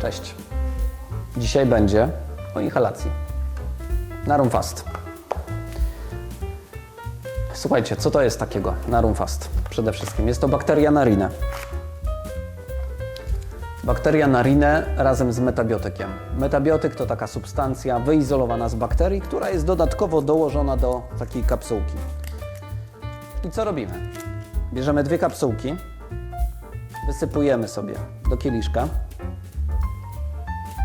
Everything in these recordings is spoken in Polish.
Cześć. Dzisiaj będzie o inhalacji. Narum Fast. Słuchajcie, co to jest takiego Narum Fast? Przede wszystkim jest to bakteria narine. Bakteria narine razem z metabiotykiem. Metabiotyk to taka substancja wyizolowana z bakterii, która jest dodatkowo dołożona do takiej kapsułki. I co robimy? Bierzemy dwie kapsułki, wysypujemy sobie do kieliszka.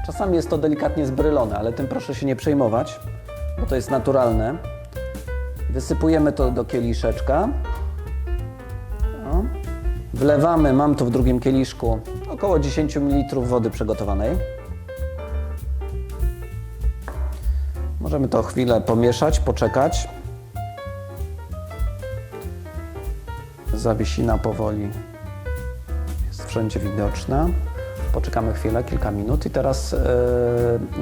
Czasami jest to delikatnie zbrylone, ale tym proszę się nie przejmować, bo to jest naturalne. Wysypujemy to do kieliszeczka. O. Wlewamy, mam tu w drugim kieliszku, około 10 ml wody przygotowanej. Możemy to chwilę pomieszać, poczekać. Zawiesina powoli jest wszędzie widoczna. Poczekamy chwilę, kilka minut i teraz e,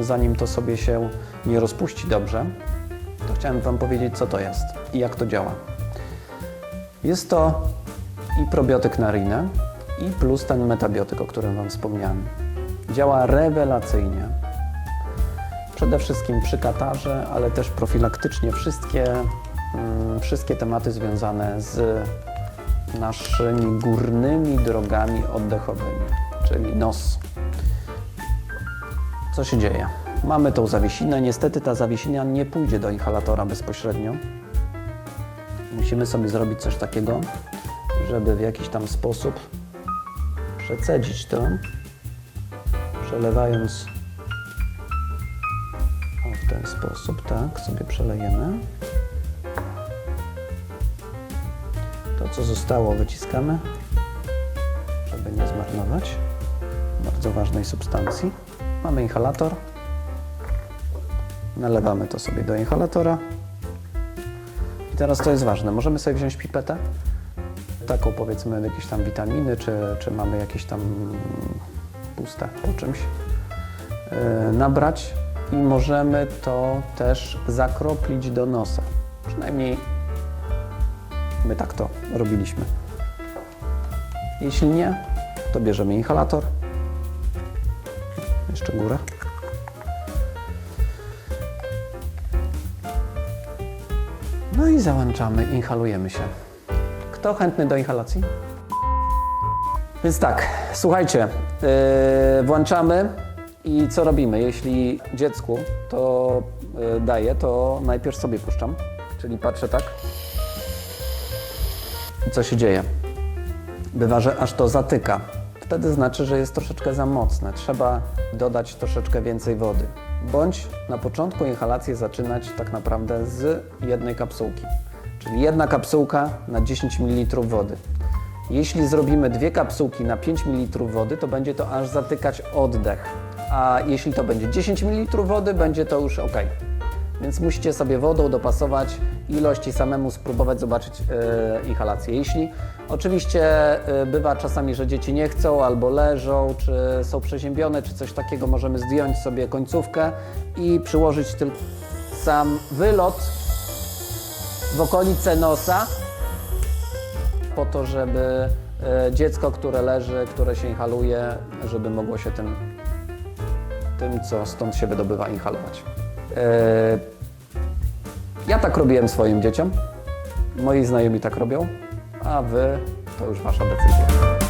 zanim to sobie się nie rozpuści dobrze, to chciałem Wam powiedzieć, co to jest i jak to działa. Jest to i probiotyk narine, i plus ten metabiotyk, o którym Wam wspomniałem. Działa rewelacyjnie. Przede wszystkim przy katarze, ale też profilaktycznie wszystkie, mm, wszystkie tematy związane z naszymi górnymi drogami oddechowymi, czyli nos. Co się dzieje? Mamy tą zawiesinę. Niestety ta zawiesina nie pójdzie do inhalatora bezpośrednio. Musimy sobie zrobić coś takiego, żeby w jakiś tam sposób przecedzić to, przelewając o, w ten sposób, tak, sobie przelejemy. To, co zostało, wyciskamy, żeby nie zmarnować bardzo ważnej substancji. Mamy inhalator. Nalewamy to sobie do inhalatora. I teraz to jest ważne. Możemy sobie wziąć pipetę, taką powiedzmy jakieś tam witaminy, czy, czy mamy jakieś tam puste po czymś, yy, nabrać i możemy to też zakroplić do nosa. Przynajmniej My tak to robiliśmy. Jeśli nie, to bierzemy inhalator. Jeszcze górę. No i załączamy, inhalujemy się. Kto chętny do inhalacji? Więc tak, słuchajcie, yy, włączamy i co robimy? Jeśli dziecku to yy, daję, to najpierw sobie puszczam, czyli patrzę tak. I co się dzieje? Bywa, że aż to zatyka. Wtedy znaczy, że jest troszeczkę za mocne. Trzeba dodać troszeczkę więcej wody. Bądź na początku inhalację zaczynać tak naprawdę z jednej kapsułki. Czyli jedna kapsułka na 10 ml wody. Jeśli zrobimy dwie kapsułki na 5 ml wody, to będzie to aż zatykać oddech. A jeśli to będzie 10 ml wody, będzie to już ok. Więc musicie sobie wodą dopasować ilość i samemu spróbować zobaczyć e, inhalację. Jeśli oczywiście e, bywa czasami, że dzieci nie chcą albo leżą, czy są przeziębione, czy coś takiego, możemy zdjąć sobie końcówkę i przyłożyć tylko sam wylot w okolice nosa po to, żeby e, dziecko, które leży, które się inhaluje, żeby mogło się tym, tym co stąd się wydobywa, inhalować. E, Ja tak robiłem swoim dzieciom, moi znajomi tak robią, a wy to już wasza decyzja.